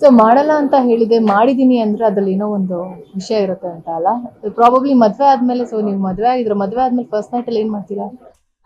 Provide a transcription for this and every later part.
So ಮಾಡಲ್ಲ ಅಂತ ಹೇಳಿದೆ ಮಾಡಿದೀನಿ ಅಂದ್ರೆ ಅದ್ರಲ್ಲಿ ಏನೋ ಒಂದು ವಿಷಯ ಇರುತ್ತೆ ಅಂತ ಅಲ್ಲ ಪ್ರಾಬಬ್ಲಿ ಮದ್ವೆ ಆದ್ಮೇಲೆ ಸೊ ನೀವು ಮದ್ವೆ ಆಗಿದ್ರೆ ಮದ್ವೆ ಆದ್ಮೇಲೆ ಫಸ್ಟ್ ನೈಟ್ ಅಲ್ಲಿ ಏನ್ ಮಾಡ್ತೀರಾ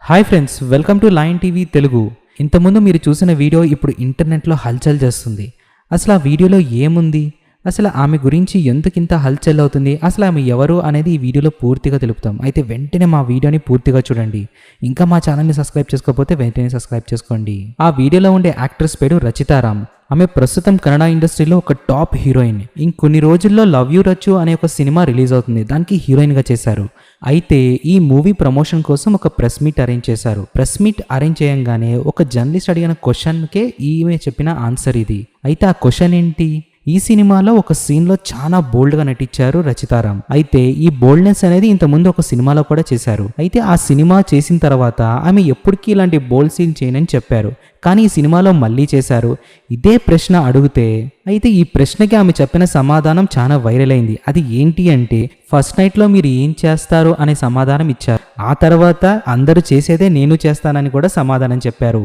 hi friends welcome to line TV Telugu ఇంతకుముందు మీరు చూసిన వీడియో ఇప్పుడు ఇంటర్నెట్లో హల్చల్ చేస్తుంది అసలు ఆ వీడియోలో ఏముంది అసలు ఆమె గురించి ఎందుకింత హల్చల్ అవుతుంది? అసలు ఆమె ఎవరు అనేది ఈ వీడియోలో పూర్తిగా తెలుపుతాం. అయితే వెంటనే మా వీడియోని పూర్తిగా చూడండి. ఇంకా మా ఛానల్ని సబ్స్క్రైబ్ చేసుకోకపోతే వెంటనే సబ్స్క్రైబ్ చేసుకోండి. ఆ వీడియోలో ఉండే యాక్ట్రెస్ పేరు రచితారామ్ ఆమె ప్రస్తుతం కన్నడ ఇండస్ట్రీలో ఒక టాప్ హీరోయిన్. ఇంకొన్ని రోజుల్లో లవ్ యూ రచ్చు అనే ఒక సినిమా రిలీజ్ అవుతుంది. దానికి హీరోయిన్గా చేశారు. అయితే ఈ మూవీ ప్రమోషన్ కోసం ఒక ప్రెస్ మీట్ అరేంజ్ చేశారు. ప్రెస్ మీట్ అరేంజ్ చేయంగానే ఒక జర్నలిస్ట్ అడిగిన క్వశ్చన్కే ఈమె చెప్పిన ఆన్సర్ ఇది. అయితే ఆ క్వశ్చన్ ఏంటి? ఈ సినిమాలో ఒక సీన్లో చాలా బోల్డ్గా నటించారు రచితారాం అయితే ఈ బోల్డ్నెస్ అనేది ఇంతకుముందు ఒక సినిమాలో కూడా చేశారు. అయితే ఆ సినిమా చేసిన తర్వాత ఆమె ఎప్పటికీ ఇలాంటి బోల్డ్ సీన్ చేయనని చెప్పారు. కానీ ఈ సినిమాలో మళ్ళీ చేశారు. ఇదే ప్రశ్న అడిగితే అయితే ఈ ప్రశ్నకి ఆమె చెప్పిన సమాధానం చాలా వైరల్ అయింది. అది ఏంటి అంటే ఫస్ట్ నైట్లో మీరు ఏం చేస్తారు అనే సమాధానం ఇచ్చారు. ఆ తర్వాత అందరూ చేసేదే నేను చేస్తానని కూడా సమాధానం చెప్పారు.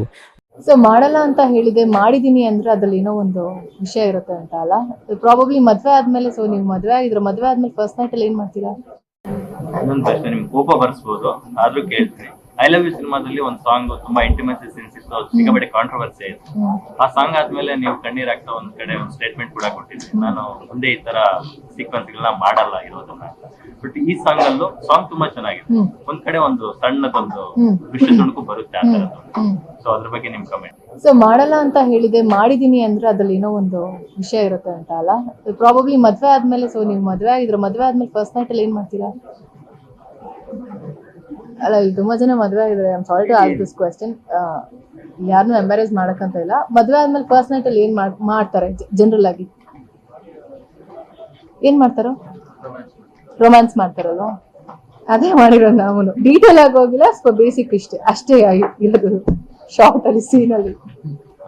ಸೊ ಮಾಡಲ್ಲ ಅಂತ ಹೇಳಿದೆ, ಮಾಡಿದೀನಿ ಅಂದ್ರೆ ಅದ್ರಲ್ಲಿ ಏನೋ ಒಂದು ವಿಷಯ ಇರುತ್ತೆ ಅಂತ ಅಲ್ಲ? ಪ್ರಾಬಬ್ಲಿ ಮದ್ವೆ ಆದ್ಮೇಲೆ ಸೊ ನೀವು ಮದ್ವೆ ಆಗಿದ್ರೆ, ಮದ್ವೆ ಆದ್ಮೇಲೆ ಫಸ್ಟ್ ನೈಟ್ ಅಲ್ಲಿ ಏನ್ ಮಾಡ್ತೀರಾ? ಕೋಪ ಬರ್ಸ್ಬೋದು, ಆದ್ರೂ ಕೇಳ್ತೀನಿ. ಐ ಲವ್ ಯು ಸಿನಿಮಾದಲ್ಲಿ ಒಂದು ಸಾಂಗ್ ತುಂಬಾ ಇಂಟಿಮೆಸಿ ಸೆನ್ಸ್ ಇತ್ತು ಅದು ಸಿಕ್ಕಾಪಟ್ಟೆ ಕಾಂಟ್ರವರ್ಸಿ ಆಯ್ತು. ಆ ಸಾಂಗ್ ಆದ್ಮೇಲೆ ನೀವು ಕಣ್ಣೀರ್ ಆಗ್ತಾ ಒಂದ್ ಕಡೆ ಒಂದು ಸ್ಟೇಟ್ಮೆಂಟ್ ಕೂಡ ಕೊಟ್ಟಿದ್ರಿ. ನಾನು ಮುಂದೆ ಈ ತರ ಸೀಕ್ವೆನ್ಸ್ ಗಳನ್ನ ಮಾಡಲ್ಲ ಇರೋದನ್ನ. ಬಟ್ ಈ ಸಾಂಗ್ ಅಲ್ಲೂ ಸಾಂಗ್ ತುಂಬಾ ಚೆನ್ನಾಗಿದೆ. ಒಂದ್ ಕಡೆ ಒಂದು ಸಣ್ಣದೊಂದು. ವಿಷಯ ತುಣುಕು ಬರುತ್ತೆ ಆ ತರದ್ದು ಸೊ ಅದ್ರ ಬಗ್ಗೆ ನಿಮ್ ಕಮೆಂಟ್ ಸೊ ಮಾಡಲ್ಲ ಅಂತ ಹೇಳಿದೆ ಮಾಡಿದೀನಿ ಅಂದ್ರೆ ಅದ್ರಲ್ಲಿ ಏನೋ ಒಂದು ವಿಷಯ ಇರುತ್ತೆ ಅಂತ ಅಲ್ಲ? ಪ್ರಾಬಬ್ಲಿ ಮದ್ವೆ ಆದ್ಮೇಲೆ ಸೊ ನೀವು ಮದ್ವೆ ಆಗಿದ್ರೆ ಮದ್ವೆ ಆದ್ಮೇಲೆ ಫಸ್ಟ್ ನೈಟ್ ಅಲ್ಲಿ ಏನ್ ಮಾಡ್ತೀರಾ? ಅಲ್ಲ ಇಲ್ಲಿ ತುಂಬಾ ಜನ ಮದ್ವೆ ಆಗಿದ್ರೆ I'm sorry to ask this question ಯಾರನ್ನೂ ಎಂಬರೇಜ್ ಮಾಡಕ್ಕಂತ ಇಲ್ಲ ಮದ್ವೆ ಆದ್ಮೇಲೆ ಫಸ್ಟ್ ನೈಟ್ ಅಲ್ಲಿ ಏನ್ ಮಾಡ್- ಮಾಡ್ತಾರೆ ಜನರಲ್ ಆಗಿ ಏನ್ ಮಾಡ್ತಾರೋ ರೊಮ್ಯಾನ್ಸ್ ಮಾಡ್ತಾರಲ್ವಾ ಅದೇ ಮಾಡಿರೋದು ನಾವು ಡೀಟೇಲ್ ಆಗಿ ಹೋಗಿಲ್ಲ ಸ್ವಲ್ಪ ಬೇಸಿಕ್ ಇಷ್ಟೇ ಅಷ್ಟೇ ಆಗಿ ಇರೋದು ಶಾರ್ಟ್ ಅಲ್ಲಿ ಸೀನ್ ಅಲ್ಲಿ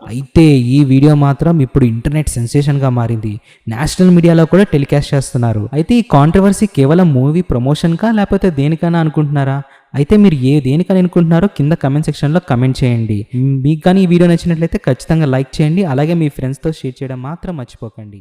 అయితే ఈ వీడియో మాత్రం ఇప్పుడు ఇంటర్నెట్ సెన్సేషన్గా మారింది నేషనల్ మీడియాలో కూడా టెలికాస్ట్ చేస్తున్నారు అయితే ఈ కాంట్రవర్సీ కేవలం మూవీ ప్రమోషన్కా లేకపోతే దేనికైనా అనుకుంటున్నారా అయితే మీరు ఏ దేనికని అనుకుంటున్నారో కింద కమెంట్ సెక్షన్లో కమెంట్ చేయండి. మీకు కానీ ఈ వీడియో నచ్చినట్లయితే ఖచ్చితంగా లైక్ చేయండి. అలాగే మీ ఫ్రెండ్స్తో షేర్ చేయడం మాత్రం మర్చిపోకండి.